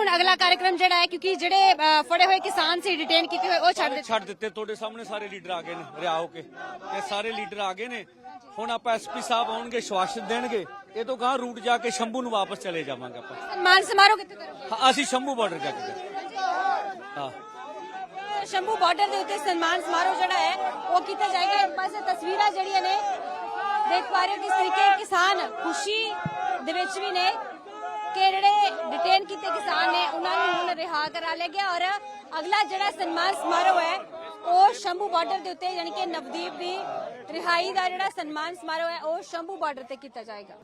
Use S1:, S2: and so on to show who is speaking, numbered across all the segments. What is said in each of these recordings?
S1: ਹੁਣ ਅਗਲਾ ਕਾਰਜਕ੍ਰਮ ਜਿਹੜਾ ਹੈ ਕਿਉਂਕਿ ਜਿਹੜੇ ਅ, ਫੜੇ ਹੋਏ ਕਿਸਾਨ ਸੀ ਡਿਟੇਨ ਕੀਤੇ ਹੋਏ ਉਹ ਛੱਡ ਦਿੱਤੇ
S2: ਛੱਡ ਦਿੱਤੇ। ਤੁਹਾਡੇ ਸਾਹਮਣੇ ਸਾਰੇ ਲੀਡਰ ਆ ਗਏ ਨੇ ਰਿਆ ਹੋ ਕੇ। ਇਹ ਸਾਰੇ ਲੀਡਰ ਆ ਗਏ ਨੇ। ਹੁਣ ਆਪਾਂ ਐਸਪੀ ਸਾਹਿਬ ਆਉਣਗੇ ਸ਼ਵਾਸ਼ਨ ਦੇਣਗੇ। ਇਹ ਤੋਂ ਗਾਂ ਰੂਟ ਜਾ ਕੇ ਸ਼ੰਭੂ ਨੂੰ ਵਾਪਸ ਚਲੇ ਜਾਵਾਂਗੇ ਆਪਾਂ।
S1: ਸਨਮਾਨ ਸਮਾਰੋਹ ਕਿੱਥੇ ਕਰੋਗੇ?
S2: ਹਾਂ, ਅਸੀਂ ਸ਼ੰਭੂ ਬਾਰਡਰ ਜਾ ਕੇ ਕਰਾਂਗੇ। ਹਾਂ।
S1: ਸ਼ੰਭੂ ਬਾਰਡਰ ਦੇ ਉੱਤੇ ਸਨਮਾਨ ਸਮਾਰੋਹ ਜਿਹੜਾ ਹੈ ਉਹ ਕੀਤਾ ਜਾਏਗਾ। ਇੱਕ ਪਾਸੇ ਤਸਵੀਰਾਂ ਜਿਹੜੀਆਂ ਨੇ ਦੇਖ ਪਾ ਰਹੇ ਹੋ ਕਿਸ ਤਰੀਕੇ ਕਿਸਾਨ ਖੁਸ਼ੀ ਦੇ ਵਿੱਚ ਵੀ ਨੇ। ਕਿ ਜਿਹੜੇ ਡਿਟੇਨ ਕੀਤੇ ਕਿਸਾਨ ਨੇ, ਉਹਨਾਂ ਨੂੰ ਹੁਣ ਰਿਹਾ ਕਰਾ ਲਿਆ ਗਿਆ ਔਰ ਅਗਲਾ ਜਿਹੜਾ ਸਨਮਾਨ ਸਮਾਰੋਹ ਹੈ, ਉਹ ਸ਼ੰਭੂ ਬਾਰਡਰ ਦੇ ਉੱਤੇ ਯਾਨੀ ਕਿ ਨਵਦੀਪ ਦੀ ਰਿਹਾਈ ਦਾ ਜਿਹੜਾ ਸਨਮਾਨ ਸਮਾਰੋਹ ਹੈ, ਉਹ ਸ਼ੰਭੂ ਬਾਰਡਰ ਤੇ ਕੀਤਾ ਜਾਏਗਾ।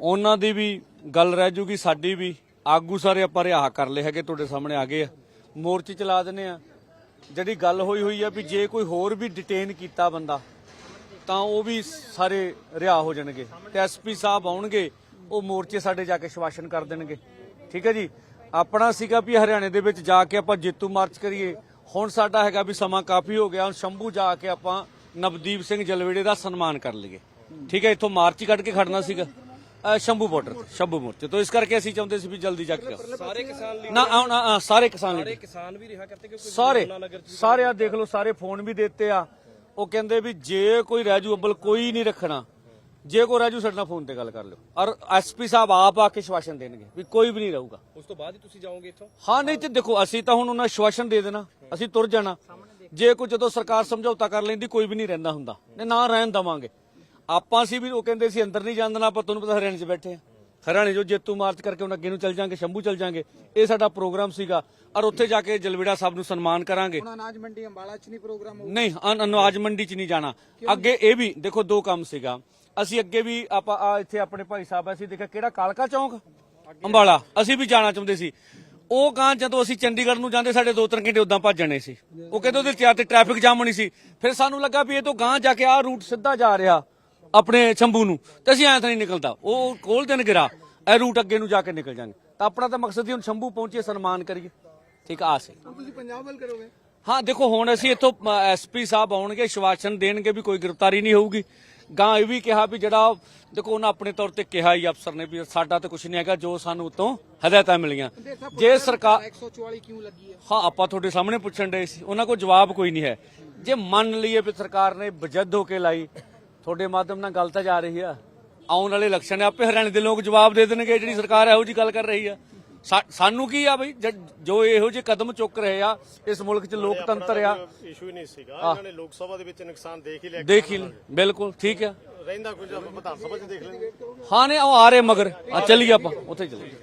S2: ਉਹਨਾਂ ਦੀ ਵੀ ਗੱਲ ਰਹਿ ਜੂਗੀ, ਸਾਡੀ ਵੀ। ਆਗੂ ਸਾਰੇ ਆਪਾਂ ਰਿਹਾ ਕਰ ਲਏ ਹੈਗੇ, ਤੁਹਾਡੇ ਸਾਹਮਣੇ ਆ ਗਏ ਆ। ਮੋਰਚੇ ਚਲਾ ਦਿੰਨੇ ਆ। ਜਿਹੜੀ ਗੱਲ ਹੋਈ ਹੋਈ ਆ ਵੀ ਜੇ ਕੋਈ ਹੋਰ ਵੀ ਡਿਟੇਨ ਕੀਤਾ ਬੰਦਾ, ਤਾਂ ਉਹ ਵੀ ਸਾਰੇ ਰਿਹਾ ਹੋ ਜਾਣਗੇ। ਤੇ ਐਸਪੀ ਸਾਹਿਬ ਆਉਣਗੇ ਉਹ ਮੋਰਚੇ ਸਾਡੇ ਜਾ ਕੇ ਸ਼ਵਾਸ਼ਨ ਕਰ ਦੇਣਗੇ। ਠੀਕ ਹੈ ਜੀ? ਆਪਣਾ ਸੀਗਾ ਵੀ ਹਰਿਆਣੇ ਦੇ ਵਿੱਚ ਜਾ ਕੇ ਆਪਾਂ ਜੇਤੂ ਮਾਰਚ ਕਰੀਏ। ਹੁਣ ਸਾਡਾ ਹੈਗਾ ਵੀ ਸਮਾਂ ਕਾਫੀ ਹੋ ਗਿਆ। ਹੁਣ ਸ਼ੰਭੂ ਜਾ ਕੇ ਆਪਾਂ ਨਵਦੀਪ ਸਿੰਘ ਜਲਵੇੜੇ ਦਾ ਸਨਮਾਨ ਕਰ ਲਈਏ। ਠੀਕ ਹੈ ਇੱਥੋਂ ਮਾਰਚ ਹੀ ਕੱਢ ਕੇ ਖੜਨਾ ਸੀਗਾ। ਸ਼ੰਭੂ ਬਾਰਡਰ ਤੇ, ਸ਼ੰਭੂ ਮੋਰਚੇ ਤੋਂ। ਇਸ ਕਰਕੇ ਅਸੀਂ ਚਾਹੁੰਦੇ ਸੀ ਵੀ ਜਲਦੀ ਜਾ ਕੇ
S3: ਸਾਰੇ ਕਿਸਾਨ
S2: ਨਾ ਆਉਣ- ਸਾਰੇ ਕਿਸਾਨ ਲੀਡਰ।
S3: ਕਿਸਾਨ ਵੀ ਰਿਹਾ ਕਰਤੇ ਕਿਉਂਕਿ
S2: ਸਾਰੇ ਸਾਰੇ ਆ ਦੇਖ ਲਓ ਸਾਰੇ ਫੋਨ ਵੀ ਦਿੱਤੇ ਆ। ਉਹ ਕਹਿੰਦੇ ਵੀ ਜੇ ਕੋਈ ਰਹਿ ਜੂ ਅੱਬਲ ਕੋਈ ਨਹੀਂ ਰੱਖਣਾ। ਜੇ ਕੋਈ ਰਹਿ ਜੂ ਸਾਡੇ ਨਾਲ ਫੋਨ ਤੇ ਗੱਲ ਕਰ ਲਿਓ। ਔਰ ਐਸਪੀ ਸਾਹਿਬ ਆਪ ਆ ਕੇ ਸ਼ਵਾਸ਼ਨ ਦੇਣਗੇ ਵੀ ਕੋਈ ਵੀ ਨਹੀਂ ਰਹੂਗਾ।
S3: ਉਸ ਤੋਂ ਬਾਅਦ ਹੀ ਤੁਸੀਂ ਜਾਓਗੇ ਇੱਥੋਂ?
S2: ਹਾਂ ਨਹੀਂ ਤੇ ਦੇਖੋ ਅਸੀਂ ਤਾਂ ਹੁਣ ਉਹਨਾਂ ਸ਼ਵਾਸ਼ਨ ਦੇ ਦੇਣਾ। ਅਸੀਂ ਤੁਰ ਜਾਣਾ। ਜੇ ਕੋਈ ਜਦੋਂ ਸਰਕਾਰ ਸਮਝੌਤਾ ਕਰ ਲੈਂਦੀ ਕੋਈ ਵੀ ਨਹੀਂ ਰਹਿੰਦਾ ਹੁੰਦਾ। ਨੇ ਨਾ ਰਹਿਣ ਦਵਾਂਗੇ। ਆਪਾਂ ਸੀ ਵੀ ਉਹ ਕਹਿੰਦੇ ਸੀ ਅੰਦਰ ਨਹੀਂ ਜਾਣ ਦੇਣਾ ਆਪਾਂ ਤੁਹਾਨੂੰ ਪਤਾ ਹਰਿਆਣੇ 'ਚ ਬੈਠੇ ਆ। ਹਰਿਆਣੇ ਜੋ ਜੇਤੂ ਮਾਰਚ ਕਰਕੇ ਹੁਣ ਅੱਗੇ ਨੂੰ ਚੱਲ ਜਾਾਂਗੇ ਸ਼ੰਭੂ ਚੱਲ ਜਾਾਂਗੇ ਇਹ ਸਾਡਾ ਪ੍ਰੋਗਰਾਮ ਸੀਗਾ। ਔਰ ਉੱਥੇ ਜਾ ਕੇ ਜਲਵੇੜਾ ਸਾਹਿਬ ਨੂੰ ਸਨਮਾਨ ਕਰਾਂਗੇ।
S4: ਹੁਣ ਅਨਾਜ ਮੰਡੀ ਅੰਬਾਲਾ ਚ ਨਹੀਂ ਪ੍ਰੋਗਰਾਮ ਹੋਊ
S2: ਨਹੀਂ ਅਨ- ਅਨਾਜ ਮੰਡੀ 'ਚ ਨਹੀਂ ਜਾਣਾ। ਅੱਗੇ ਇਹ ਵੀ ਦੇਖੋ ਦੋ ਕੰਮ ਸੀਗਾ। ਅਸੀਂ ਅੱਗੇ ਵੀ ਆਪਾਂ ਆ ਇੱਥੇ ਆਪਣੇ ਭਾਈ ਸਾਹਿਬ ਅਸੀਂ ਦੇਖਿਆ ਕਿਹੜਾ ਕਾਲਕਾ ਚੌਂਕ? ਅੰਬਾਲਾ। ਅਸੀਂ ਵੀ ਜਾਣਾ ਚਾਹੁੰਦੇ ਸੀ। ਉਹ ਗਾਂ ਜਦੋਂ ਅਸੀਂ ਚੰਡੀਗੜ੍ਹ ਨੂੰ ਜਾਂਦੇ ਸਾਡੇ ਦੋ ਤਿੰਨ ਘੰਟੇ ਉਦਾਂ ਭੱਜਣੇ ਸੀ। ਉਹ ਕਹਿੰਦੇ ਉਹਦੇ ਚਾਰ ਤੇ ਟ੍ਰੈਫਿਕ ਜਾਮ ਹੋਣੀ ਸੀ। ਫਿਰ ਸਾਨੂੰ ਲੱਗਾ ਵੀ ਇਹ ਤੋਂ ਗਾਂ ਜਾ ਕੇ ਆਹ ਰੂਟ ਸਿੱਧਾ ਜਾ ਰਿਹਾ ਆਪਣੇ ਸ਼ੰਭੂ ਨੂੰ। ਤੇ ਅਸੀਂ ਐਂ ਤਾਂ ਨਹੀਂ ਨਿਕਲਦਾ। ਉਹ ਕੋਲ ਦਿਨ ਗਿਰਾ। ਇਹ ਰੂਟ ਅੱਗੇ ਨੂੰ ਜਾ ਕੇ ਨਿਕਲ ਜਾਾਂਗੇ ਤਾਂ ਆਪਣਾ ਤਾਂ ਮਕਸਦ ਹੀ ਹੁਣ ਸ਼ੰਭੂ ਪਹੁੰਚੀਏ ਸਨਮਾਨ ਕਰੀਏ। ਠੀਕ ਆ ਸੀ
S4: ਤੁਸੀਂ ਪੰਜਾਬ ਵੱਲ ਕਰੋਗੇ?
S2: ਹਾਂ ਦੇਖੋ ਹੁਣ ਅਸੀਂ ਇੱਥੋਂ ਐਸਪੀ ਸਾਹਿਬ ਆਉਣਗੇ ਸ਼ਵਾਸ਼ਨ ਦੇਣਗੇ ਵੀ ਕੋਈ ਗ੍ਰਿਫਤਾਰੀ ਨਹੀਂ ਹੋਊਗੀ। ਗਾਂ ਇਹ ਵੀ ਕਿਹਾ ਵੀ ਜਿਹੜਾ ਦੇਖੋ ਉਹਨਾਂ ਆਪਣੇ ਤੌਰ ਤੇ ਕਿਹਾ ਹੀ ਅਫਸਰ ਨੇ ਵੀ ਸਾਡਾ ਤਾਂ ਕੁਝ ਨਹੀਂ ਹੈਗਾ ਜੋ ਸਾਨੂੰ ਉਤੋਂ ਹਦਾਇਤਾਂ ਮਿਲੀਆਂ। ਜੇ ਸਰਕਾਰ
S4: 144 ਕਿਉਂ ਲੱਗੀ ਹੈ
S2: ਹਾਂ ਆਪਾਂ ਤੁਹਾਡੇ ਸਾਹਮਣੇ ਪੁੱਛਣ ਦੇ ਸੀ। ਉਹਨਾਂ ਕੋਲ ਜਵਾਬ ਕੋਈ ਨਹੀਂ ਹੈ। ਜੇ ਮੰਨ ਲਈਏ ਵੀ ਸਰਕਾਰ ਨੇ ਬਜਦ ਹੋ ਕੇ ਲਾਈ ਤੁਹਾਡੇ ਮਾਧਿਅਮ ਨਾਲ ਗੱਲ ਤਾਂ ਜਾ ਰਹੀ ਆ। ਆਉਣ ਵਾਲੇ ਇਲੈਕਸ਼ਨ ਆਪੇ ਹਰਿਆਣੇ ਦੇ ਲੋਕ ਜਵਾਬ ਦੇ ਦੇਣਗੇ ਜਿਹੜੀ ਸਰਕਾਰ ਇਹੋ ਜੀ ਗੱਲ ਕਰ ਰਹੀ ਆ। ਸਾਨੂੰ ਕੀ ਆ ਬਈ? ਜ- ਇਹੋ ਜਿਹੇ ਕਦਮ ਚੁੱਕ ਰਹੇ ਆ ਇਸ ਮੁਲਕ 'ਚ ਲੋਕਤੰਤਰ ਆ।
S5: ਇਸ਼ੂ ਹੀ ਨਹੀਂ ਸੀਗਾ। ਇਹਨਾਂ ਨੇ ਲੋਕ ਸਭਾ ਦੇ ਵਿੱਚ ਨੁਕਸਾਨ ਦੇਖ ਹੀ ਲਿਆ।
S2: ਦੇਖ ਹੀ। ਬਿਲਕੁਲ ਠੀਕ ਆ।
S5: ਰਹਿੰਦਾ ਕੁਝ ਆਪਾਂ ਵਿਧਾਨ ਸਭਾ 'ਚ ਦੇਖ ਲੈਂਗੇ
S2: ਹਾਂ ਨੇ ਉਹ ਆ ਰਹੇ ਮਗਰ। ਆ ਚੱਲੀਏ ਆਪਾਂ। ਉੱਥੇ ਚੱਲੀਏ।